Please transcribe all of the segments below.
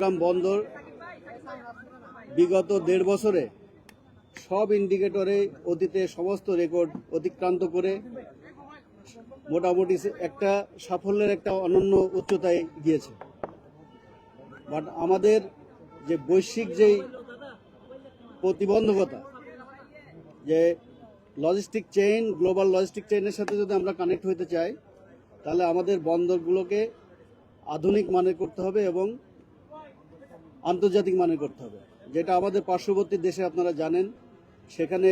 চট্টগ্রাম বন্দর বিগত দেড় বছরে সব ইন্ডিকেটরে অতীতে সমস্ত রেকর্ড অতিক্রান্ত করে মোটামুটি একটা সাফল্যের একটা অনন্য উচ্চতায় গিয়েছে। বাট আমাদের যে বৈশ্বিক যেই প্রতিবন্ধকতা, যে লজিস্টিক চেইন গ্লোবাল লজিস্টিক চেইনের সাথে যদি আমরা কানেক্ট হতে চাই, তাহলে আমাদের বন্দরগুলোকে আধুনিক মানের করতে হবে এবং আন্তর্জাতিক মানের করতে হবে। যেটা আমাদের পার্শ্ববর্তী দেশে আপনারা জানেন, সেখানে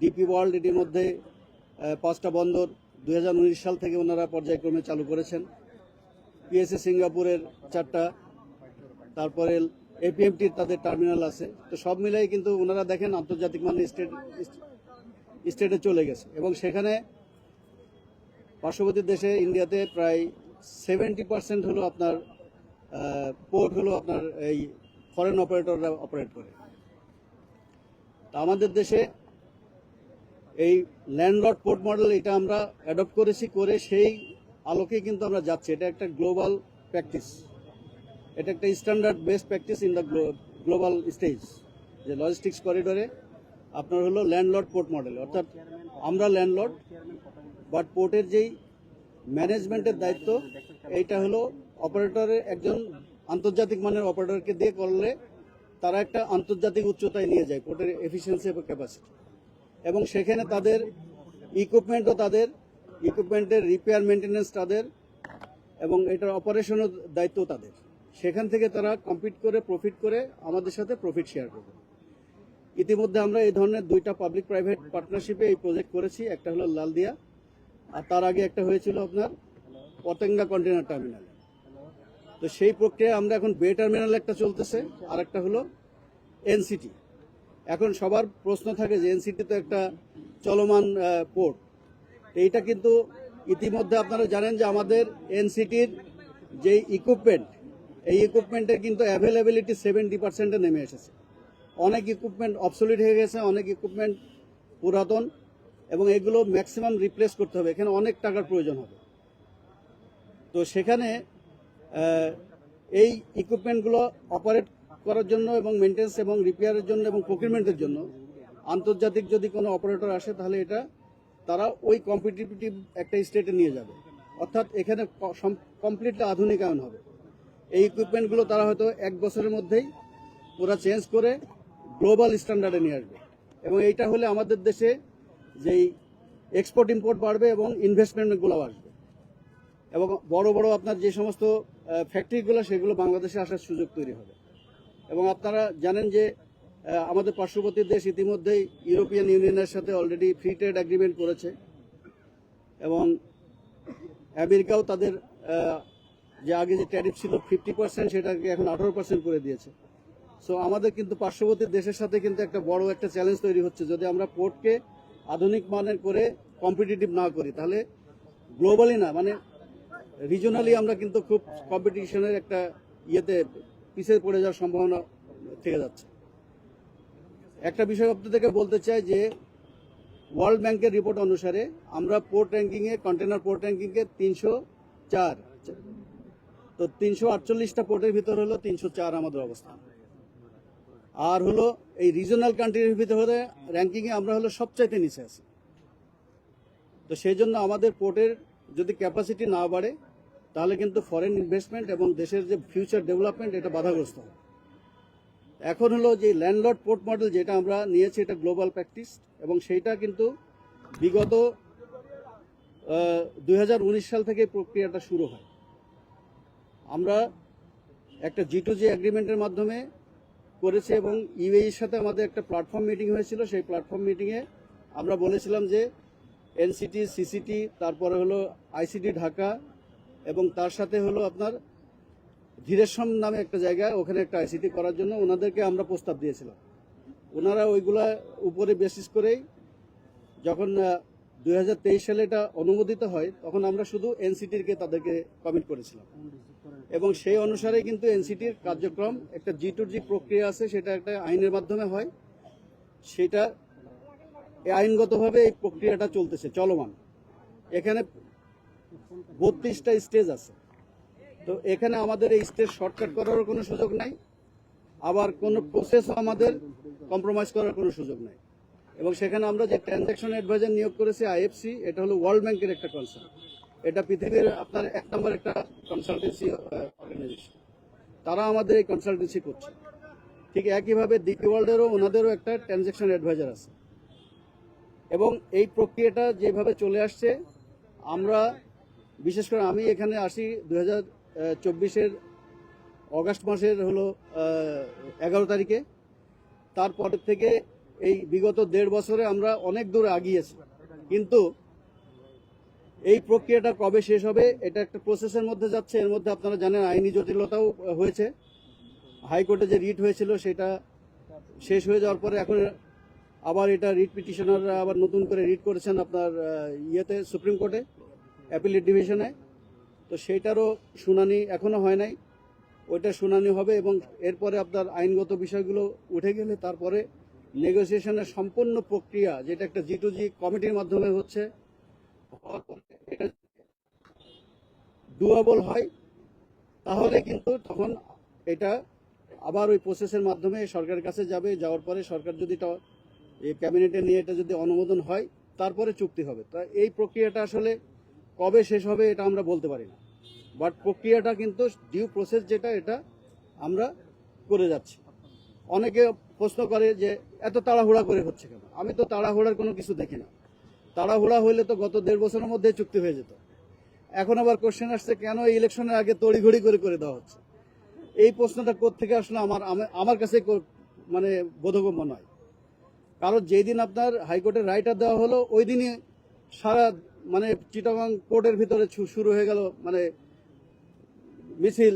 ডিপি ওয়ার্ল্ড এটির মধ্যে পাঁচটা বন্দর দু হাজার উনিশ সাল থেকে ওনারা পর্যায়ক্রমে চালু করেছেন। পিএসএ সিঙ্গাপুরের চারটা, তারপরে এপিএমটির তাদের টার্মিনাল আছে। তো সব মিলাই কিন্তু ওনারা দেখেন আন্তর্জাতিক মানের স্টেট স্টেটে চলে গেছে। এবং সেখানে পার্শ্ববর্তী দেশে ইন্ডিয়াতে প্রায় সেভেন্টি পার্সেন্ট হলো আপনার পোর্ট হলো আপনার এই ফরেন অপারেটররা অপারেট করে। তা আমাদের দেশে এই ল্যান্ডলর্ড পোর্ট মডেল এটা আমরা অ্যাডপ্ট করেছি, করে সেই আলোকে কিন্তু আমরা যাচ্ছি। এটা একটা গ্লোবাল প্র্যাকটিস এটা একটা standard best practice in the global stage যে লজিস্টিক্স করিডোরে আপনার হলো ল্যান্ডলর্ড পোর্ট মডেল অর্থাৎ আমরা ল্যান্ডলর্ড বাট পোর্টের যেই ম্যানেজমেন্টের দায়িত্ব, এইটা হলো অপারেটরের একজন আন্তর্জাতিক মানের অপারেটরকে দিয়ে করলে তারা একটা আন্তর্জাতিক উচ্চতায় নিয়ে যায় পোর্টের এফিসিয়েন্সি এবং ক্যাপাসিটি এবং সেখানে তাদের ইকুইপমেন্টও তাদের ইকুইপমেন্টের রিপেয়ার মেনটেন্যান্স তাদের এবং এটার অপারেশনের দায়িত্ব তাদের। সেখান থেকে তারা কম্পিট করে প্রফিট করে আমাদের সাথে প্রফিট শেয়ার করবে। ইতিমধ্যে আমরা এই ধরনের দুইটা পাবলিক প্রাইভেট পার্টনারশিপে এই প্রজেক্ট করেছি, একটা হলো লালদিয়া, আর তার আগে একটা হয়েছিল আপনার পতেঙ্গা কন্টেনার টার্মিনাল তো সেই প্রক্রিয়া আমরা এখন বে টার্মিনাল একটা চলতেছে আর একটা হলো এনসিটি। এখন সবার প্রশ্ন থাকে যে এনসিটি তো একটা চলমান পোর্ট। এইটা কিন্তু ইতিমধ্যে আপনারা জানেন যে আমাদের এনসিটির যে ইকুইপমেন্ট এই ইকুইপমেন্টের কিন্তু অ্যাভেলেবিলিটি সেভেন্টি পার্সেন্টে নেমে এসেছে। অনেক ইকুইপমেন্ট অবসলিট হয়ে গেছে, অনেক ইকুইপমেন্ট পুরাতন, এবং এগুলো ম্যাক্সিমাম রিপ্লেস করতে হবে। এখানে অনেক টাকার প্রয়োজন হবে। তো সেখানে এই ইকুইপমেন্টগুলো অপারেট করার জন্য এবং মেনটেন্স এবং রিপেয়ারের জন্য এবং প্রকিউরমেন্টের জন্য আন্তর্জাতিক যদি কোনো অপারেটর আসে, তাহলে এটা তারা ওই কম্পিটিটিভ একটা স্টেটে নিয়ে যাবে। অর্থাৎ এখানে কমপ্লিটলি আধুনিকায়ন হবে। এই ইকুইপমেন্টগুলো তারা হয়তো এক বছরের মধ্যেই ওরা চেঞ্জ করে গ্লোবাল স্ট্যান্ডার্ডে নিয়ে আসবে। এবং এইটা হলে আমাদের দেশে যেই এক্সপোর্ট ইম্পোর্ট বাড়বে এবং ইনভেস্টমেন্টগুলো আসবে। এবং বড় বড় আপনার যে সমস্ত ফ্যাক্টরিগুলো সেগুলো বাংলাদেশে আসার সুযোগ তৈরি হবে। এবং আপনারা জানেন যে আমাদের পার্শ্ববর্তী দেশ ইতিমধ্যেই ইউরোপিয়ান ইউনিয়নের সাথে অলরেডি ফ্রি ট্রেড অ্যাগ্রিমেন্ট করেছে। এবং আমেরিকাও তাদের যে আগে যে ট্যারিফ ছিল ফিফটি পার্সেন্ট সেটাকে এখন আঠারো পার্সেন্ট করে দিয়েছে। সো আমাদের কিন্তু পার্শ্ববর্তী দেশের সাথে কিন্তু একটা বড় একটা চ্যালেঞ্জ তৈরি হচ্ছে। যদি আমরা পোর্টকে আধুনিক মানের করে কম্পিটিটিভ না করি, তাহলে গ্লোবালি না মানে রিজনালি আমরা কিন্তু খুব কম্পিটিশনের একটা ইয়েতে পিছিয়ে পড়ে যাওয়ার সম্ভাবনা থেকে যাচ্ছে। একটা বিষয় আপনাদেরকে বলতে চাই যে ওয়ার্ল্ড ব্যাংকের রিপোর্ট অনুসারে আমরা পোর্ট র্যাঙ্কিংয়ে কন্টেনার পোর্ট র্যাঙ্কিংয়ে তিনশো চার, তো তিনশো আটচল্লিশটা পোর্টের ভিতর হলো তিনশো চার আমাদের অবস্থান। আর হলো এই রিজনাল কান্ট্রির ভিতরে র্যাঙ্কিংয়ে আমরা হলো সবচাইতে নিচে আছি। তো সেই জন্য আমাদের পোর্টের যদি ক্যাপাসিটি না বাড়ে, তাহলে কিন্তু ফরেন ইনভেস্টমেন্ট এবং দেশের যে ফিউচার ডেভেলপমেন্ট এটা বাধাগ্রস্ত হবে। এখন হলো যে ল্যান্ডলর্ড পোর্ট মডেল যেটা আমরা নিয়েছি, এটা গ্লোবাল প্র্যাকটিস এবং সেইটা কিন্তু বিগত দু হাজার উনিশ সাল থেকে প্রক্রিয়াটা শুরু হয়। আমরা একটা জি টু জি অ্যাগ্রিমেন্টের মাধ্যমে করেছি এবং ইউএইর সাথে আমাদের একটা প্ল্যাটফর্ম মিটিং হয়েছিল। সেই প্ল্যাটফর্ম মিটিংয়ে আমরা বলেছিলাম যে এনসিটি, সিসিটি, তারপরে হলো আইসিটি ঢাকা এবং তার সাথে হলো আপনার ধীরেশ্বম নামে একটা জায়গা ওখানে একটা আইসিটি করার জন্য ওনাদেরকে আমরা প্রস্তাব দিয়েছিলাম। ওনারা ওইগুলা উপরে বেসিস করেই যখন দু হাজার তেইশ সালে এটা অনুমোদিত হয়, তখন আমরা শুধু এনসিটিরকে তাদেরকে কমিট করেছিলাম। এবং সেই অনুসারে কিন্তু এনসিটির কার্যক্রম একটা জি টু জি প্রক্রিয়া আছে, সেটা একটা আইনের মাধ্যমে হয়। সেটা এই আইনগতভাবে এই প্রক্রিয়াটা চলতেছে, চলমান। এখানে বত্রিশটা স্টেজ আছে। তো এখানে আমাদের এই স্টেজ শর্টকাট করারও কোনো সুযোগ নাই, আবার কোনো প্রসেসও আমাদের কম্প্রোমাইজ করার কোনো সুযোগ নাই। এবং সেখানে আমরা যে ট্রানজ্যাকশন অ্যাডভাইজার নিয়োগ করেছি আইএফসি, এটা হলো ওয়ার্ল্ড ব্যাংকের একটা কনসার্ন এটা পৃথিবীর আপনার এক নম্বর একটা কনসালটেন্সি অর্গানাইজেশন তারা আমাদের এই কনসালটেন্সি করছে। ঠিক একইভাবে ডিপি ওয়ার্ল্ডেরও ওনাদেরও একটা ট্রানজ্যাকশন অ্যাডভাইজার আছে। এবং এই প্রক্রিয়াটা যেভাবে চলে আসছে, আমরা বিশেষ করে আমি এখানে আসি দু হাজার চব্বিশের অগাস্ট মাসের হলো এগারো তারিখে। তারপরের থেকে এই বিগত দেড় বছরে আমরা অনেক দূর আগিয়েছি কিন্তু এই প্রক্রিয়াটা কবে শেষ হবে, এটা একটা প্রসেসের মধ্যে যাচ্ছে। এর মধ্যে আপনারা জানেন আইনি জটিলতাও হয়েছে। হাইকোর্টে যে রিট হয়েছিল, সেটা শেষ হয়ে যাওয়ার পরে এখন আবার এটা রিট পিটিশনাররা আবার নতুন করে রিট করেছেন আপনার ইয়েতে, সুপ্রিম কোর্টে, অ্যাপিলেট ডিভিশনে। তো সেইটারও শুনানি এখনও হয় নাই। ওইটা শুনানি হবে এবং এরপরে আপনার আইনগত বিষয়গুলো উঠে গেলে তারপরে নেগোসিয়েশনের সম্পূর্ণ প্রক্রিয়া, যেটা একটা জি টু জি কমিটির মাধ্যমে হচ্ছে এটা ডুয়াবল হয়, তাহলে কিন্তু তখন এটা আবার ওই প্রসেসের মাধ্যমে সরকারের কাছে যাবে, যাওয়ার পরে সরকার যদি এই ক্যাবিনেটে নিয়ে এটা যদি অনুমোদন হয়, তারপরে চুক্তি হবে। তা এই প্রক্রিয়াটা আসলে কবে শেষ হবে এটা আমরা বলতে পারি না। বাট প্রক্রিয়াটা কিন্তু ডিউ প্রসেস যেটা, এটা আমরা করে যাচ্ছি। অনেকে প্রশ্ন করে যে, এত তাড়াহুড়া করে হচ্ছে কেন? আমি তো তাড়াহুড়ার কোনো কিছু দেখি না। তাড়াহুড়া হইলে তো গত দেড় বছরের মধ্যে চুক্তি হয়ে যেত। এখন আবার কোশ্চেন আসছে, কেন এই ইলেকশনের আগে তড়িঘড়ি করে করে দেওয়া হচ্ছে? এই প্রশ্নটা থেকে আসলে আমার আমার কাছে মানে বোধগম্য নয়। কারণ যেই দিন আপনার হাইকোর্টের রায়টা দেওয়া হলো ওই দিনই সারা মানে চিটাগাং কোর্টের ভিতরে শুরু হয়ে গেল মানে মিছিল,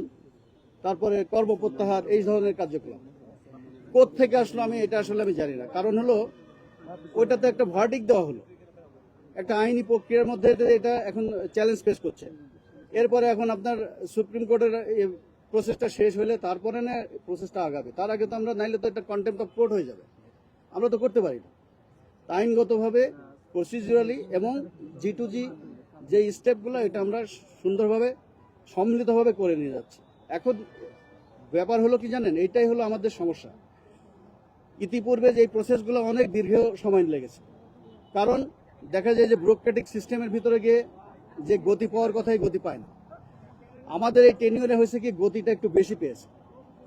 তারপরে কর্ম প্রত্যাহার, এই ধরনের কার্যক্রম। থেকে আসলো আমি, এটা আসলে আমি জানি না। কারণ হলো, ওইটাতে একটা ভার্ডিক দেওয়া হলো। একটা আইনি প্রক্রিয়ার মধ্যে এটা এখন চ্যালেঞ্জ ফেস করছে। এরপরে এখন আপনার সুপ্রিম কোর্টের প্রসেসটা শেষ হলে তারপরে না প্রসেসটা আগাবে। তার আগে তো আমরা নাইলে তো একটা কন্টেম্প অফ কোর্ট হয়ে যাবে। আমরা তো করতে পারি না। আইনগতভাবে প্রসিডিউরালি এবং জি টু জি যে স্টেপগুলো এটা আমরা সুন্দরভাবে, সম্মিলিতভাবে করে নিয়ে যাচ্ছি। এখন ব্যাপার হলো কি জানেন? এইটাই হলো আমাদের সমস্যা। ইতিপূর্বে যে প্রসেসগুলো অনেক দীর্ঘ সময় লেগেছে। কারণ দেখা যায় যে ব্রোক্রেটিক সিস্টেমের ভিতরে গিয়ে যে গতি পাওয়ার কথাই গতি পায় না। আমাদের এই টেনিউরে হয়েছে কি, গতিটা একটু বেশি পেয়েছে।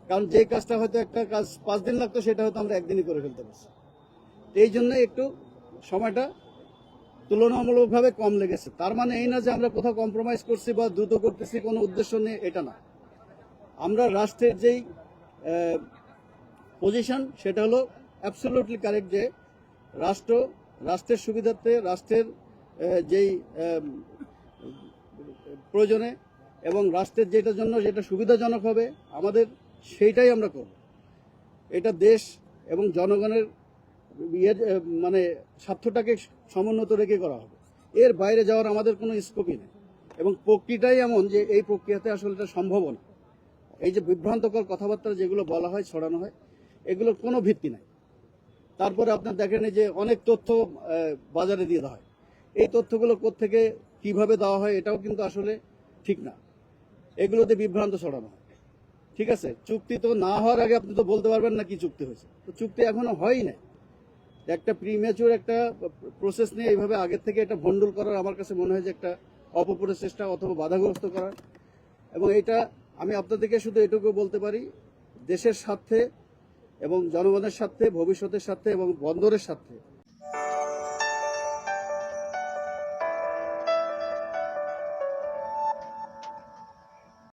কারণ যে কাজটা হয়তো একটা কাজ পাঁচ দিন লাগতো, সেটা হয়তো আমরা একদিনই করে ফেলতে পারছি। এই জন্য একটু সময়টা তুলনামূলকভাবে কম লেগেছে। তার মানে এই না যে আমরা কোথাও কম্প্রোমাইজ করছি বা দ্রুত করতেছি, কোনো উদ্দেশ্য নিয়ে, এটা না। আমরা রাষ্ট্রের যেই পজিশন সেটা হলো অ্যাবসোলুটলি কারেক্ট যে রাষ্ট্র, রাষ্ট্রের সুবিধার্থে, রাষ্ট্রের যেই প্রয়োজনে এবং রাষ্ট্রের যেটার জন্য যেটা সুবিধাজনক হবে, আমাদের সেইটাই আমরা করব। এটা দেশ এবং জনগণের ইয়ে মানে স্বার্থটাকে সমুন্নত রেখে করা হবে। এর বাইরে যাওয়ার আমাদের কোনো স্কোপই নেই। এবং প্রক্রিয়াটাই এমন যে এই প্রক্রিয়াতে আসলে এটা সম্ভব না এই যে বিভ্রান্তকর কথাবার্তা যেগুলো বলা হয়, ছড়ানো হয়, এগুলোর কোনো ভিত্তি নাই। তারপরে আপনার দেখেন যে অনেক তথ্য বাজারে দিয়ে দেওয়া হয়। এই তথ্যগুলো থেকে কীভাবে দেওয়া হয়, এটাও কিন্তু আসলে ঠিক না। এগুলোতে বিভ্রান্ত ছড়ানো হয়। ঠিক আছে? চুক্তি তো না হওয়ার আগে আপনি তো বলতে পারবেন না কি চুক্তি হয়েছে। তো চুক্তি এখনও হয়ই না একটা প্রিমেচুর একটা প্রসেস নিয়ে এইভাবে আগের থেকে এটা ভণ্ডুল করার আমার কাছে মনে হয় যে একটা অপপ্রচেষ্টা অথবা বাধাগ্রস্ত করার। এবং এটা আমি আপনাদেরকে শুধু এটুকু বলতে পারি, দেশের স্বার্থে এবং জনগণের স্বার্থে, ভবিষ্যতের স্বার্থে এবং বন্দরের স্বার্থে